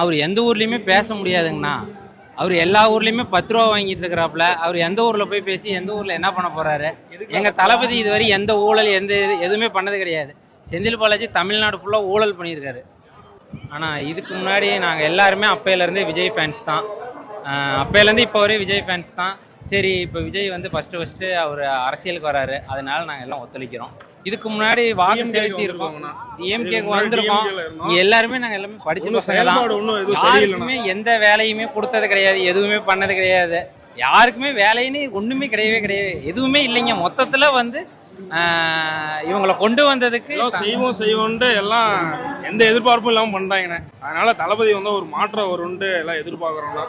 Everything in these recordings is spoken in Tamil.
அவர் எந்த ஊர்லேயுமே பேச முடியாதுங்கண்ணா. அவர் எல்லா ஊர்லேயுமே பத்து ரூபா வாங்கிட்டு இருக்கிறாப்புல. அவர் எந்த ஊரில் போய் பேசி எந்த ஊரில் என்ன பண்ண போகிறாரு எங்கள் தளபதி இதுவரை எந்த ஊழல் எந்த இது எதுவுமே பண்ணது கிடையாது. செந்தில் பாலாஜி தமிழ்நாடு ஃபுல்லாக ஊழல் பண்ணியிருக்காரு. ஆனால் இதுக்கு முன்னாடி நாங்கள் எல்லாருமே அப்பையிலேருந்தே விஜய் ஃபேன்ஸ் தான். அப்பையிலேருந்து இப்போ வரையும் விஜய் ஃபேன்ஸ் தான். சரி இப்போ விஜய் வந்து ஃபஸ்ட்டு ஃபஸ்ட்டு அவர் அரசியலுக்கு வராரு. அதனால நாங்கள் எல்லாம் ஒத்துழைக்கிறோம். இதுக்கு முன்னாடி வாக்கு செலுத்தி இருக்கோம் முன்னாடி வந்திருக்கோம். எல்லாருமே நாங்கள் எல்லாமே படிச்ச பசங்க தான். யாருக்குமே எந்த வேலையுமே கொடுத்தது கிடையாது எதுவுமே பண்ணது கிடையாது. யாருக்குமே வேலைன்னு ஒண்ணுமே கிடையவே கிடையாது எதுவுமே இல்லைங்க. மொத்தத்துல வந்து இவங்களை கொண்டு வந்ததுக்கு செய்வோம் செய்வோம்ட்டு எல்லாம் எந்த எதிர்பார்ப்பும் இல்லாமல் பண்ணுறாங்கண்ணே அதனால தளபதி வந்தால் ஒரு மாற்றம் வரும்ன்ட்டு எல்லாம் எதிர்பார்க்குறோம்னா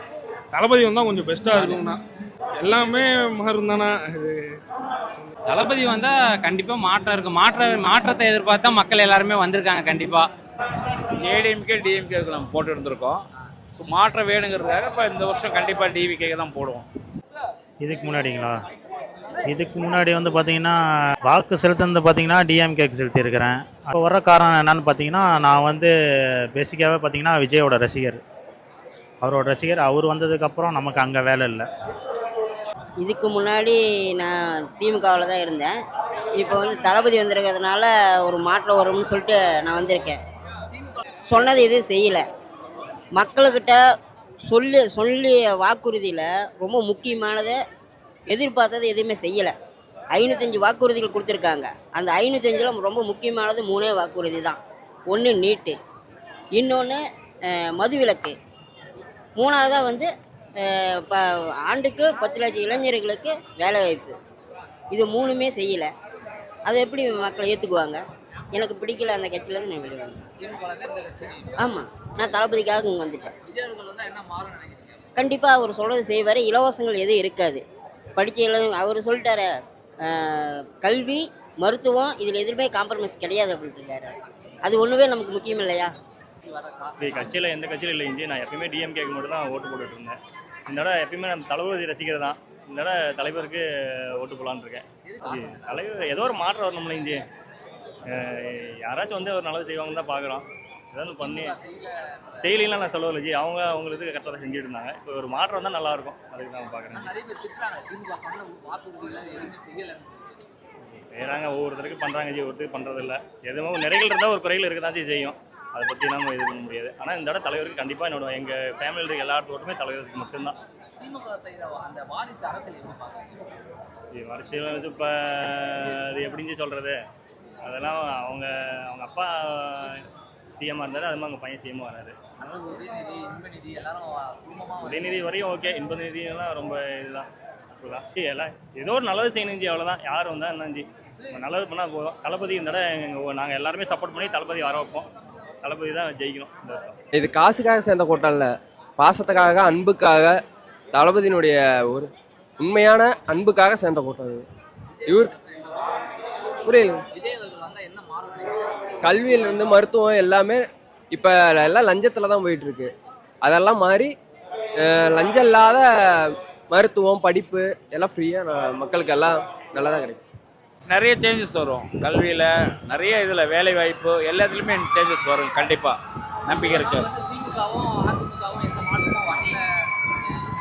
தளபதி வந்தால் கொஞ்சம் பெஸ்ட்டாக இருக்கும்ண்ணா. எல்லாமே மாறும் தானே இது தளபதி வந்தா கண்டிப்பா மாற்றம் இருக்கு மாற்ற மாற்றத்தை எதிர்பார்த்தா மக்கள் எல்லாருமே வந்திருக்காங்க கண்டிப்பா. ஏடிஎம்கே டிஎம்கேக்கு நம்ம போட்டு இருந்திருக்கோம். ஸோ மாற்றம் வேணுங்கிறதுக்காக இப்போ இந்த வருஷம் கண்டிப்பாக டிவிகே தான் போடுவோம். இதுக்கு முன்னாடிங்களா? இதுக்கு முன்னாடி வந்து பார்த்தீங்கன்னா வாக்கு செலுத்துனது பார்த்தீங்கன்னா டிஎம்கேக்கு செலுத்தியிருக்கிறேன். அப்போ வர காரணம் என்னன்னு பார்த்தீங்கன்னா நான் வந்து பேசிக்காகவே பார்த்தீங்கன்னா விஜயோட ரசிகர். அவரோட ரசிகர் அவர் வந்ததுக்கப்புறம் நமக்கு அங்கே வேலை இல்லை. இதுக்கு முன்னாடி நான் திமுகவில் தான் இருந்தேன். இப்போ வந்து தளபதி வந்திருக்கிறதுனால ஒரு மாற்றம் வரும்னு சொல்லிட்டு நான் வந்திருக்கேன். சொன்னது எதுவும் செய்யலை. மக்கள்கிட்ட சொல்லி சொல்லிய வாக்குறுதியில் ரொம்ப முக்கியமானதை எதிர்பார்த்தது எதுவுமே செய்யலை. ஐநூத்தஞ்சு வாக்குறுதிகள் கொடுத்துருக்காங்க. அந்த ஐநூற்றஞ்சில் ரொம்ப முக்கியமானது மூணே வாக்குறுதி தான். ஒன்று நீட்டு இன்னொன்று மதுவிலக்கு. மூணாவதாக வந்து அஹ், ப ஆண்டுக்கு பத்து லட்சம் இளைஞர்களுக்கு வேலைவாய்ப்பு இது மூணுமே செய்யலை. அதை எப்படி மக்கள் ஏற்றுக்குவாங்க எனக்கு பிடிக்கல அந்த கட்சியிலேருந்து நான் வெளியே வந்தேன் ஆமாம் நான் தளபதிக்காக இங்கே வந்துட்டேன். கண்டிப்பாக அவர் சொல்கிறது செய்வார். இலவசங்கள் எதுவும் இருக்காது. படித்த இள அவர் சொல்லிட்டாரு கல்வி மருத்துவம் இதில் எதுவுமே காம்ப்ரமைஸ் கிடையாது அப்படின்ட்டு அது ஒன்றுமே நமக்கு முக்கியம் இல்லையா? இப்படி கட்சியில் எந்த கட்சியில் இல்லை இஞ்சி. நான் எப்பயுமே டிஎம்கேக்கு மட்டும் தான் ஓட்டு போட்டுட்டு இருந்தேன். இந்த தடவை எப்பயுமே நம்ம தளபதி ரசிகர் தான். இந்த தடவை தலைவருக்கு ஓட்டு போடலான்னு இருக்கேன். தலைவர் ஏதோ ஒரு மாற்றம் வரணும்ல இஞ்சி. யாராச்சும் வந்து ஒரு நல்லது செய்வாங்கன்னு தான் பார்க்குறோம் ஏதாவது பண்ணி செயலிலாம் நான் சொல்லவில்லை ஜி அவங்க அவங்களுக்கு கரெக்டாக தான் செஞ்சுட்டு இருந்தாங்க. இப்போ ஒரு மாற்றம் தான் நல்லா இருக்கும். அதுக்கு தான் பார்க்குறேன் செய்கிறாங்க ஒவ்வொருத்தருக்கு பண்ணுறாங்க ஜி ஒருத்தருக்கு பண்ணுறது இல்லை எதுவும் நிறைகள் இருந்தால் ஒரு குறைகள் இருக்க தான் ஜி செய்யும். அதை பற்றி நம்ம இது பண்ண முடியாது. ஆனால் இந்த தடவை தலைவருக்கு கண்டிப்பாக என்னோட எங்கள் ஃபேமிலியில் இருக்க எல்லாத்து ஓட்டுமே தலைவருக்கு மட்டும்தான். திமுக அந்த வாரிசு அரசியல் எப்படி அரசியல் வந்து இப்போ அது எப்படின்னு சொல்கிறது அதெல்லாம் அவங்க அவங்க அப்பா சிஎம்மாக இருந்தார் அது மாதிரி அவங்க பையன் சிஎம்மாக வராரு. உதயநிதி வரையும் ஓகே இன்ப நிதியெல்லாம் ரொம்ப இதுதான் அப்படிதான். எல்லாம் ஏதோ ஒரு நல்லது செய்யணும் ஜி அவ்வளோதான் யார் வந்தால் என்னஞ்சி நல்லது பண்ணால் போதும். தளபதி இந்த தடவை நாங்கள் எல்லாருமே சப்போர்ட் பண்ணி தளபதி வர வைப்போம். தளபதி தான் ஜெயிக்கணும் இந்த வருஷம். இது காசுக்காக சேர்ந்த கூட்டம் இல்லை. பாசத்துக்காக அன்புக்காக தளபதியினுடைய ஒரு உண்மையான அன்புக்காக சேர்ந்த கூட்டம் இது. இவருக்கு புரியல. கல்வியிலிருந்து மருத்துவம் எல்லாமே இப்போ எல்லாம் லஞ்சத்தில் தான் போயிட்டுருக்கு. அதெல்லாம் மாறி லஞ்சம் இல்லாத மருத்துவம் படிப்பு எல்லாம் ஃப்ரீயாக மக்களுக்கு எல்லாம் நல்லா தான் கிடைக்கும். நிறைய சேஞ்சஸ் வரும். கல்வியில் நிறைய இதில் வேலை வாய்ப்பு எல்லாத்துலேயுமே சேஞ்சஸ் வரும் கண்டிப்பாக நம்பிக்கை இருக்கு.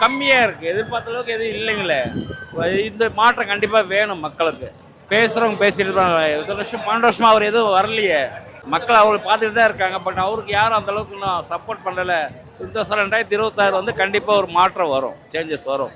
கம்மியாக இருக்குது எதிர்பார்த்த அளவுக்கு எதுவும் இல்லைங்களே. இந்த மாற்றம் கண்டிப்பாக வேணும் மக்களுக்கு. பேசுகிறவங்க பேசிட்டு இருப்பாங்க இத்தனை வருஷம் பன்னெண்டு வருஷமா அவர் எதுவும் வரலையே. மக்கள் அவங்களை பார்த்துட்டு தான் இருக்காங்க. பட் அவருக்கு யாரும் அந்த அளவுக்கு இன்னும் சப்போர்ட் பண்ணலை. இந்த வருஷம் ரெண்டாயிரத்தி இருபத்தாறு வந்து கண்டிப்பாக ஒரு மாற்றம் வரும். சேஞ்சஸ் வரும்.